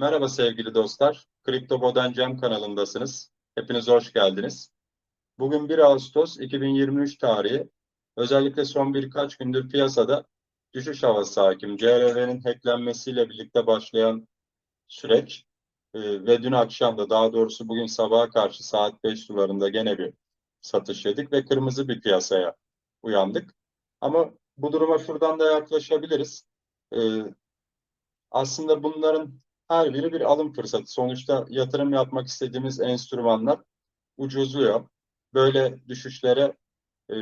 Merhaba sevgili dostlar. Kripto Boden Cem kanalındasınız. Hepiniz hoş geldiniz. Bugün 1 Ağustos 2023 tarihi. Özellikle son birkaç gündür piyasada düşüş havası hakim. CRV'nin hacklenmesiyle birlikte başlayan süreç e, ve dün akşam da daha doğrusu bugün sabaha karşı saat 5 sularında gene bir satış yedik ve kırmızı bir piyasaya uyandık. Ama bu duruma şuradan da yaklaşabiliriz. E, aslında bunların her biri bir alım fırsatı. Sonuçta yatırım yapmak istediğimiz enstrümanlar ucuzluyor. Böyle düşüşlere e,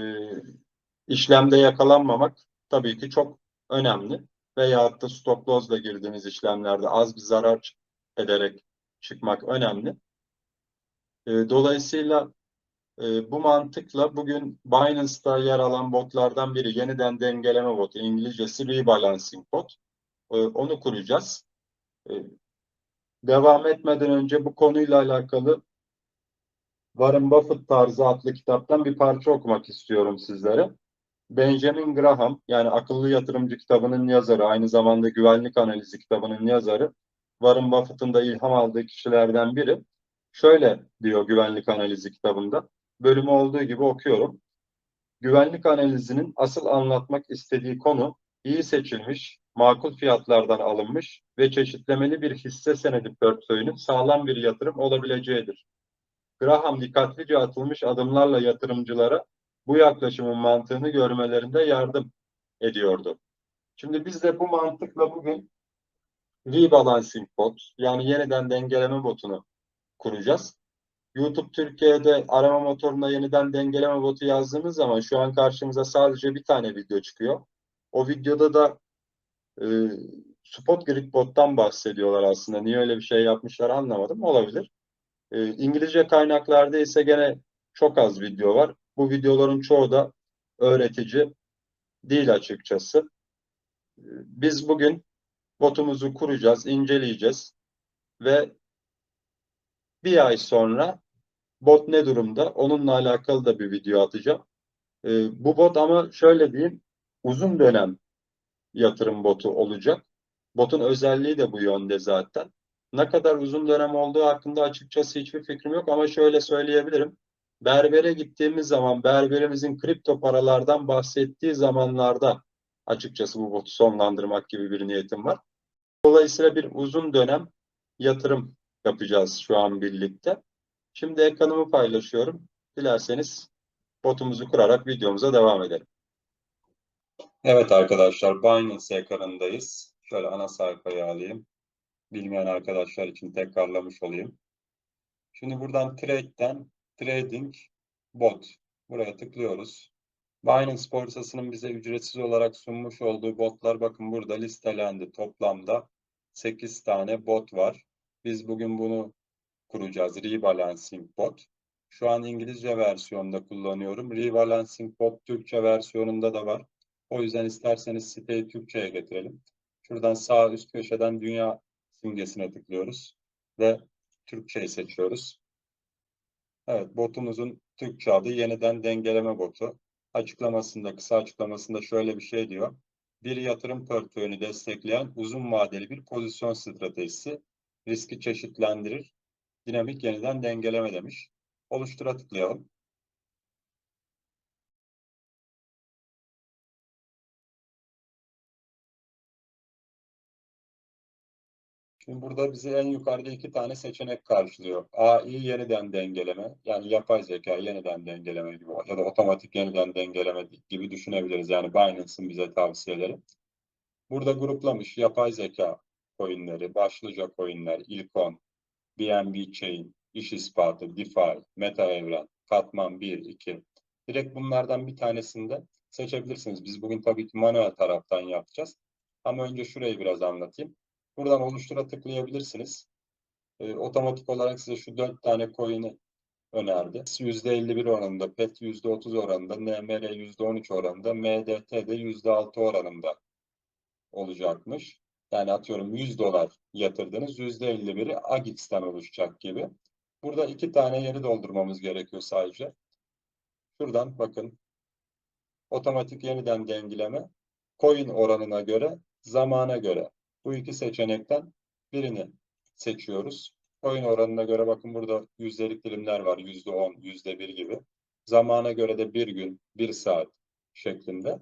işlemde yakalanmamak tabii ki çok önemli. Veyahut da stop loss'la girdiğimiz işlemlerde az bir zarar ederek çıkmak önemli. E, dolayısıyla e, bu mantıkla bugün Binance'da yer alan botlardan biri yeniden dengeleme botu, İngilizcesi rebalancing bot. E, onu kuracağız. E, devam etmeden önce bu konuyla alakalı Warren Buffett tarzı adlı kitaptan bir parça okumak istiyorum sizlere. Benjamin Graham yani Akıllı Yatırımcı kitabının yazarı, aynı zamanda Güvenlik Analizi kitabının yazarı, Warren Buffett'ın da ilham aldığı kişilerden biri. Şöyle diyor Güvenlik Analizi kitabında. Bölümü olduğu gibi okuyorum. Güvenlik analizinin asıl anlatmak istediği konu iyi seçilmiş, makul fiyatlardan alınmış ve çeşitlemeli bir hisse senedi portföyünün sağlam bir yatırım olabileceğidir. Graham dikkatlice atılmış adımlarla yatırımcılara bu yaklaşımın mantığını görmelerinde yardım ediyordu. Şimdi biz de bu mantıkla bugün rebalancing bot yani yeniden dengeleme botunu kuracağız. YouTube Türkiye'de arama motoruna yeniden dengeleme botu yazdığımız zaman şu an karşımıza sadece bir tane video çıkıyor. O videoda da e, Spot Grid bottan bahsediyorlar aslında. Niye öyle bir şey yapmışlar anlamadım. Olabilir. E, İngilizce kaynaklarda ise gene çok az video var. Bu videoların çoğu da öğretici değil açıkçası. E, biz bugün botumuzu kuracağız, inceleyeceğiz ve bir ay sonra bot ne durumda? Onunla alakalı da bir video atacağım. E, bu bot ama şöyle diyeyim, uzun dönem yatırım botu olacak. Botun özelliği de bu yönde zaten. Ne kadar uzun dönem olduğu hakkında açıkçası hiçbir fikrim yok ama şöyle söyleyebilirim. Berbere gittiğimiz zaman berberimizin kripto paralardan bahsettiği zamanlarda açıkçası bu botu sonlandırmak gibi bir niyetim var. Dolayısıyla bir uzun dönem yatırım yapacağız şu an birlikte. Şimdi ekranımı paylaşıyorum. Dilerseniz botumuzu kurarak videomuza devam edelim. Evet arkadaşlar Binance ekranındayız. Şöyle ana sayfayı alayım. Bilmeyen arkadaşlar için tekrarlamış olayım. Şimdi buradan Trade'den Trading Bot. Buraya tıklıyoruz. Binance borsasının bize ücretsiz olarak sunmuş olduğu botlar bakın burada listelendi. Toplamda 8 tane bot var. Biz bugün bunu kuracağız. Rebalancing bot. Şu an İngilizce versiyonda kullanıyorum. Rebalancing bot Türkçe versiyonunda da var. O yüzden isterseniz siteyi Türkçe'ye getirelim. Şuradan sağ üst köşeden dünya simgesine tıklıyoruz ve Türkçeyi seçiyoruz. Evet, botumuzun Türkçe adı yeniden dengeleme botu. Açıklamasında, kısa açıklamasında şöyle bir şey diyor. Bir yatırım portföyünü destekleyen uzun vadeli bir pozisyon stratejisi riski çeşitlendirir. Dinamik yeniden dengeleme demiş. Oluştura tıklayalım. Şimdi burada bizi en yukarıda iki tane seçenek karşılıyor. AI yeniden dengeleme, yani yapay zeka yeniden dengeleme gibi ya da otomatik yeniden dengeleme gibi düşünebiliriz. Yani Binance'ın bize tavsiyeleri. Burada gruplamış yapay zeka coinleri, başlıca coinler, İlkon, BNB Chain, İş İspatı, DeFi, Meta Evren, Katman 1, 2. Direkt bunlardan bir tanesinde seçebilirsiniz. Biz bugün tabii ki manuel taraftan yapacağız. Ama önce şurayı biraz anlatayım. Buradan oluştura tıklayabilirsiniz. E, otomatik olarak size şu dört tane coin'i önerdi. %51 oranında, PET %30 oranında, NMR %13 oranında, MDT de %6 oranında olacakmış. Yani atıyorum 100 dolar yatırdınız, %51'i AGX'ten oluşacak gibi. Burada iki tane yeri doldurmamız gerekiyor sadece. Şuradan bakın. Otomatik yeniden dengeleme. Coin oranına göre, zamana göre. Bu iki seçenekten birini seçiyoruz. Coin oranına göre bakın burada yüzdelik dilimler var. Yüzde on, yüzde bir gibi. Zamana göre de bir gün, bir saat şeklinde.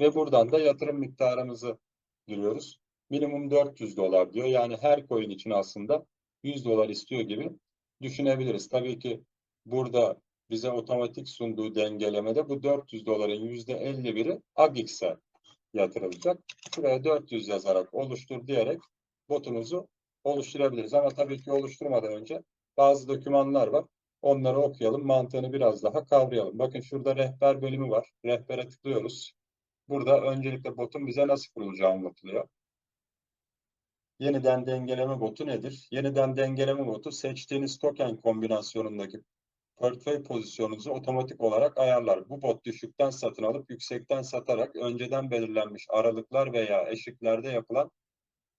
Ve buradan da yatırım miktarımızı giriyoruz. Minimum 400 dolar diyor. Yani her coin için aslında 100 dolar istiyor gibi düşünebiliriz. Tabii ki burada bize otomatik sunduğu dengelemede bu 400 doların %51'i AGX'e yatırılacak. Şuraya 400 yazarak oluştur diyerek botumuzu oluşturabiliriz. Ama tabii ki oluşturmadan önce bazı dokümanlar var. Onları okuyalım, mantığını biraz daha kavrayalım. Bakın şurada rehber bölümü var. Rehbere tıklıyoruz. Burada öncelikle botun bize nasıl kurulacağı anlatılıyor. Yeniden dengeleme botu nedir? Yeniden dengeleme botu seçtiğiniz token kombinasyonundaki portföy pozisyonunuzu otomatik olarak ayarlar. Bu bot düşükten satın alıp yüksekten satarak önceden belirlenmiş aralıklar veya eşiklerde yapılan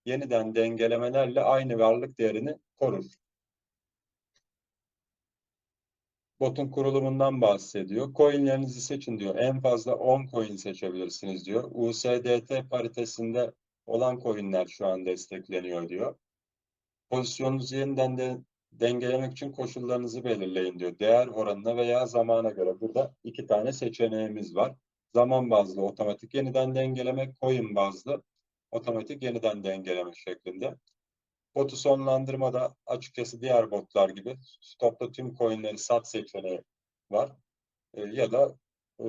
yeniden dengelemelerle aynı varlık değerini korur. Botun kurulumundan bahsediyor. Coinlerinizi seçin diyor. En fazla 10 coin seçebilirsiniz diyor. USDT paritesinde olan coinler şu an destekleniyor diyor. Pozisyonunuzu yeniden de dengelemek için koşullarınızı belirleyin diyor. Değer oranına veya zamana göre. Burada iki tane seçeneğimiz var. Zaman bazlı otomatik yeniden dengeleme, coin bazlı otomatik yeniden dengeleme şeklinde. Botu sonlandırmada açıkçası diğer botlar gibi stopta tüm coinleri sat seçeneği var. E, ya da e,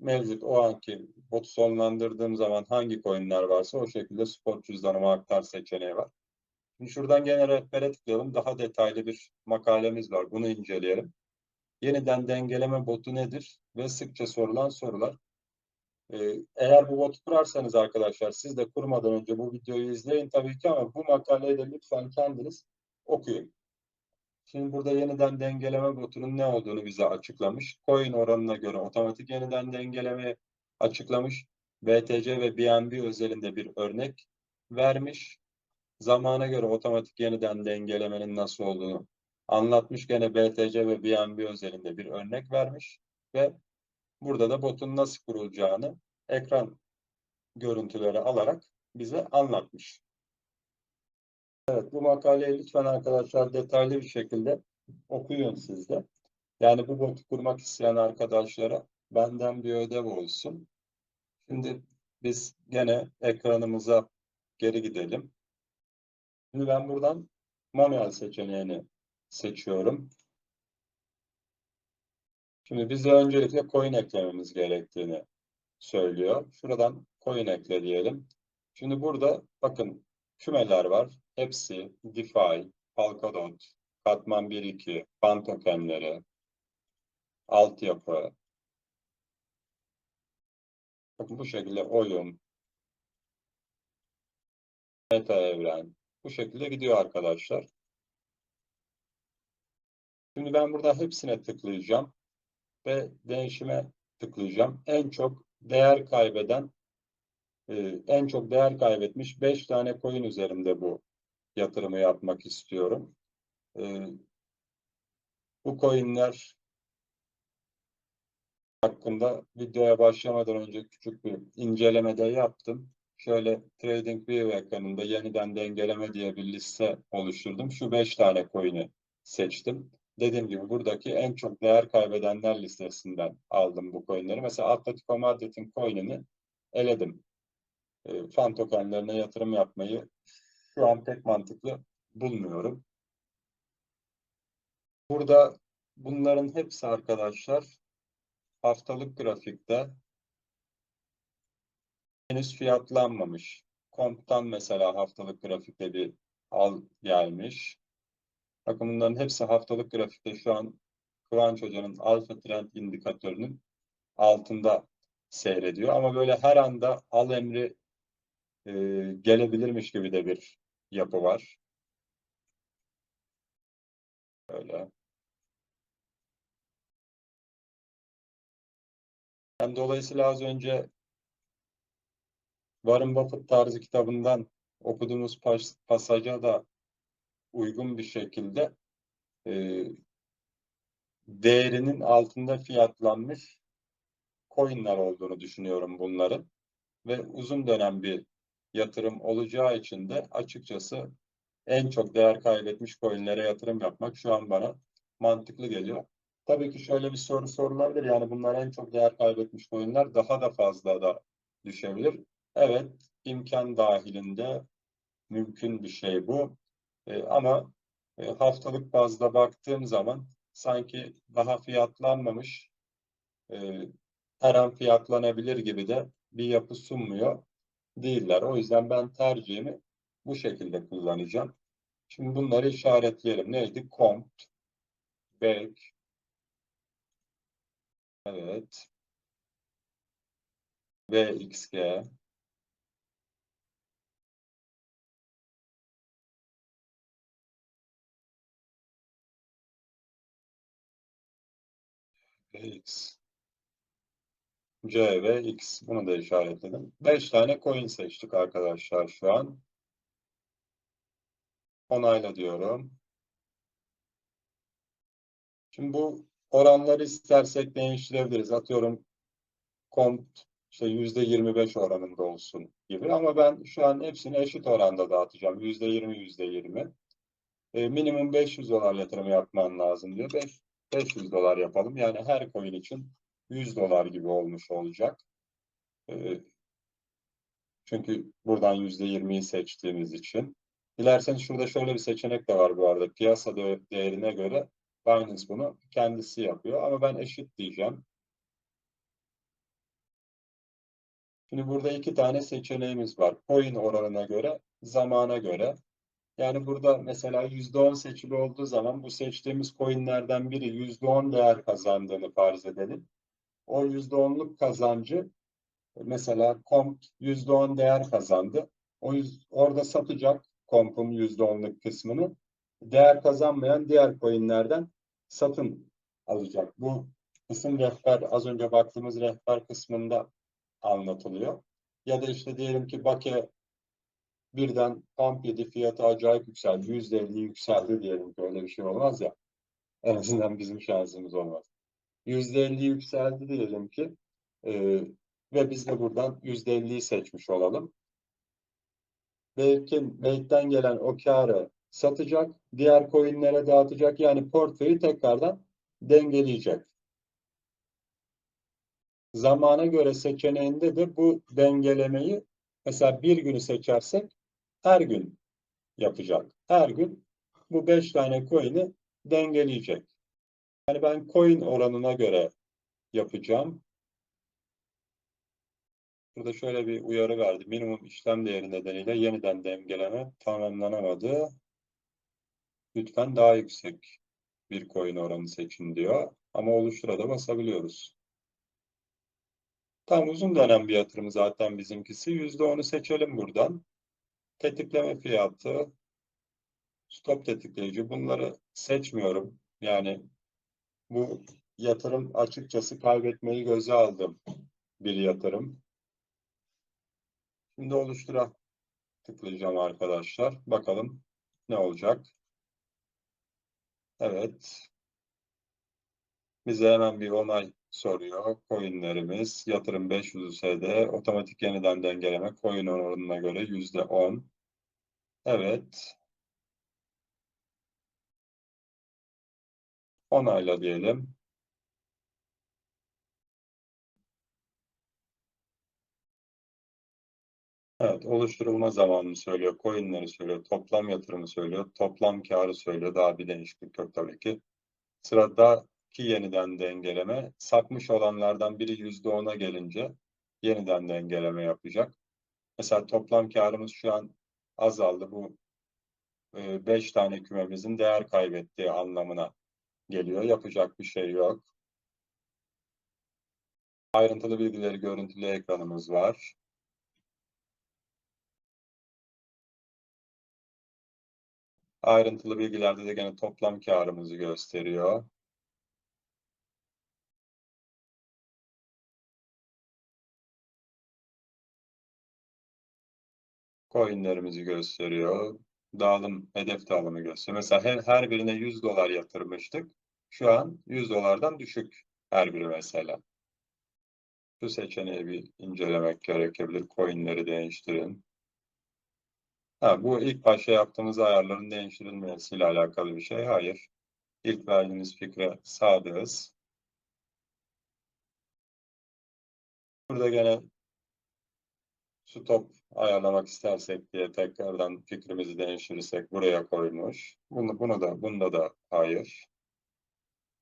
mevcut o anki botu sonlandırdığım zaman hangi coinler varsa o şekilde spot cüzdanıma aktar seçeneği var. Şimdi şuradan gene rehbere tıklayalım. Daha detaylı bir makalemiz var. Bunu inceleyelim. Yeniden dengeleme botu nedir? Ve sıkça sorulan sorular. Ee, eğer bu botu kurarsanız arkadaşlar siz de kurmadan önce bu videoyu izleyin tabii ki ama bu makaleyi de lütfen kendiniz okuyun. Şimdi burada yeniden dengeleme botunun ne olduğunu bize açıklamış. Coin oranına göre otomatik yeniden dengeleme açıklamış. BTC ve BNB özelinde bir örnek vermiş. Zamana göre otomatik yeniden dengelemenin nasıl olduğunu anlatmış. Gene BTC ve BNB özelinde bir örnek vermiş. Ve burada da botun nasıl kurulacağını ekran görüntüleri alarak bize anlatmış. Evet, bu makaleyi lütfen arkadaşlar detaylı bir şekilde okuyun siz de. Yani bu botu kurmak isteyen arkadaşlara benden bir ödev olsun. Şimdi biz gene ekranımıza geri gidelim. Şimdi ben buradan manuel seçeneğini seçiyorum. Şimdi bize öncelikle coin eklememiz gerektiğini söylüyor. Şuradan coin ekle diyelim. Şimdi burada bakın kümeler var. Hepsi DeFi, Polkadot, Katman 1.2, ban tokenleri, altyapı. Bakın bu şekilde oyun, meta evren. Bu şekilde gidiyor arkadaşlar. Şimdi ben burada hepsine tıklayacağım ve değişime tıklayacağım. En çok değer kaybeden, e, en çok değer kaybetmiş 5 tane coin üzerimde bu yatırımı yapmak istiyorum. E, bu coinler hakkında videoya başlamadan önce küçük bir inceleme de yaptım. Şöyle TradingView ekranında yeniden dengeleme diye bir liste oluşturdum. Şu 5 tane coin'i seçtim. Dediğim gibi buradaki en çok değer kaybedenler listesinden aldım bu coin'leri. Mesela Atletico Madrid'in coin'ini eledim. E, fan tokenlerine yatırım yapmayı şu an pek mantıklı bulmuyorum. Burada bunların hepsi arkadaşlar haftalık grafikte henüz fiyatlanmamış. Komp'tan mesela haftalık grafikte bir al gelmiş. Bakın bunların hepsi haftalık grafikte şu an Kıvanç Hoca'nın alfa trend indikatörünün altında seyrediyor. Ama böyle her anda al emri e, gelebilirmiş gibi de bir yapı var. Böyle. Yani dolayısıyla az önce Warren Buffett tarzı kitabından okuduğumuz pas pasaja da uygun bir şekilde e, değerinin altında fiyatlanmış coinler olduğunu düşünüyorum bunların. Ve uzun dönem bir yatırım olacağı için de açıkçası en çok değer kaybetmiş coinlere yatırım yapmak şu an bana mantıklı geliyor. Tabii ki şöyle bir soru sorulabilir. Yani bunlar en çok değer kaybetmiş coinler daha da fazla da düşebilir. Evet, imkan dahilinde mümkün bir şey bu. E, ama e, haftalık bazda baktığım zaman sanki daha fiyatlanmamış, e, her an fiyatlanabilir gibi de bir yapı sunmuyor değiller. O yüzden ben tercihimi bu şekilde kullanacağım. Şimdi bunları işaretleyelim. Neydi? Comp, Back, evet, VXG, X, C ve X. Bunu da işaretledim. 5 tane coin seçtik arkadaşlar şu an. Onayla diyorum. Şimdi bu oranları istersek değiştirebiliriz. Atıyorum kont işte %25 oranında olsun gibi. Ama ben şu an hepsini eşit oranda dağıtacağım. %20, %20. E, minimum 500 dolar yatırım yapman lazım diyor. 5, 500 dolar yapalım. Yani her coin için 100 dolar gibi olmuş olacak. E, çünkü buradan %20'yi seçtiğimiz için. Dilerseniz şurada şöyle bir seçenek de var bu arada. Piyasa değerine göre Binance bunu kendisi yapıyor. Ama ben eşit diyeceğim. Şimdi burada iki tane seçeneğimiz var. Coin oranına göre, zamana göre. Yani burada mesela %10 seçili olduğu zaman bu seçtiğimiz coinlerden biri %10 değer kazandığını farz edelim. O %10'luk kazancı mesela komp %10 değer kazandı. O yüz, orada satacak kompun %10'luk kısmını. Değer kazanmayan diğer coinlerden satın alacak. Bu kısım rehber, az önce baktığımız rehber kısmında anlatılıyor. Ya da işte diyelim ki Bake birden pump yedi fiyatı acayip yükseldi. Yüzde elli yükseldi diyelim ki öyle bir şey olmaz ya. En azından bizim şansımız olmaz. Yüzde elli yükseldi diyelim ki e, ve biz de buradan yüzde elliyi seçmiş olalım. Belki Bake'den gelen o karı satacak, diğer coinlere dağıtacak. Yani portföyü tekrardan dengeleyecek. Zamana göre seçeneğinde de bu dengelemeyi mesela bir günü seçersek her gün yapacak. Her gün bu beş tane coin'i dengeleyecek. Yani ben coin oranına göre yapacağım. Burada şöyle bir uyarı verdi. Minimum işlem değeri nedeniyle yeniden dengeleme tamamlanamadı. Lütfen daha yüksek bir coin oranı seçin diyor. Ama oluştura da basabiliyoruz. Tam uzun dönem bir yatırım zaten bizimkisi. %10'u seçelim buradan. Tetikleme fiyatı, stop tetikleyici bunları seçmiyorum. Yani bu yatırım açıkçası kaybetmeyi göze aldım bir yatırım. Şimdi oluştura tıklayacağım arkadaşlar. Bakalım ne olacak. Evet. Bize hemen bir onay soruyor. Coinlerimiz yatırım 500 USD otomatik yeniden dengeleme coin oranına göre %10. Evet. Onayla diyelim. Evet, oluşturulma zamanını söylüyor, coinleri söylüyor, toplam yatırımı söylüyor, toplam karı söylüyor. Daha bir değişiklik yok tabii ki. Sıradaki yeniden dengeleme, sapmış olanlardan biri %10'a gelince yeniden dengeleme yapacak. Mesela toplam karımız şu an azaldı. Bu 5 tane kümemizin değer kaybettiği anlamına geliyor. Yapacak bir şey yok. Ayrıntılı bilgileri görüntülü ekranımız var. Ayrıntılı bilgilerde de gene toplam karımızı gösteriyor. Coinlerimizi gösteriyor. Dağılım, hedef dağılımı gösteriyor. Mesela her, her birine 100 dolar yatırmıştık. Şu an 100 dolardan düşük her biri mesela. Şu seçeneği bir incelemek gerekebilir. Coinleri değiştirin. Ha, bu ilk başta yaptığımız ayarların değiştirilmesiyle alakalı bir şey. Hayır. İlk verdiğimiz fikre sadığız. Burada gene stop ayarlamak istersek diye tekrardan fikrimizi değiştirirsek buraya koymuş. Bunu, bunu da, bunda da hayır.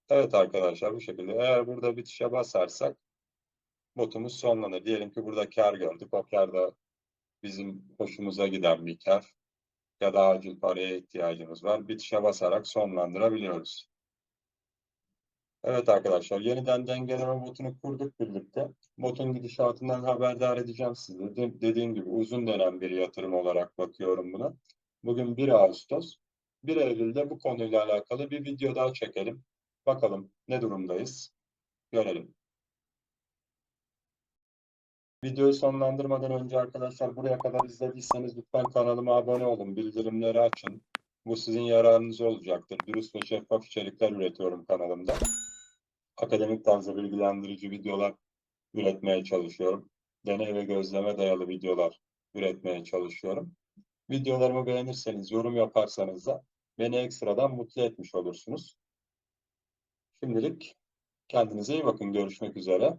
Evet arkadaşlar bu şekilde. Eğer burada bitişe basarsak botumuz sonlanır. Diyelim ki burada kar gördük. O kar da bizim hoşumuza giden bir kar ya da acil paraya ihtiyacımız var. Bitişe basarak sonlandırabiliyoruz. Evet arkadaşlar yeniden dengeleme botunu kurduk birlikte. Botun gidişatından haberdar edeceğim sizi. Dediğim, dediğim gibi uzun dönem bir yatırım olarak bakıyorum buna. Bugün 1 Ağustos. 1 Eylül'de bu konuyla alakalı bir video daha çekelim. Bakalım ne durumdayız. Görelim. Videoyu sonlandırmadan önce arkadaşlar buraya kadar izlediyseniz lütfen kanalıma abone olun, bildirimleri açın. Bu sizin yararınıza olacaktır. Dürüst ve şeffaf içerikler üretiyorum kanalımda. Akademik tarzda bilgilendirici videolar üretmeye çalışıyorum. Deney ve gözleme dayalı videolar üretmeye çalışıyorum. Videolarımı beğenirseniz, yorum yaparsanız da beni ekstradan mutlu etmiş olursunuz. Şimdilik kendinize iyi bakın. Görüşmek üzere.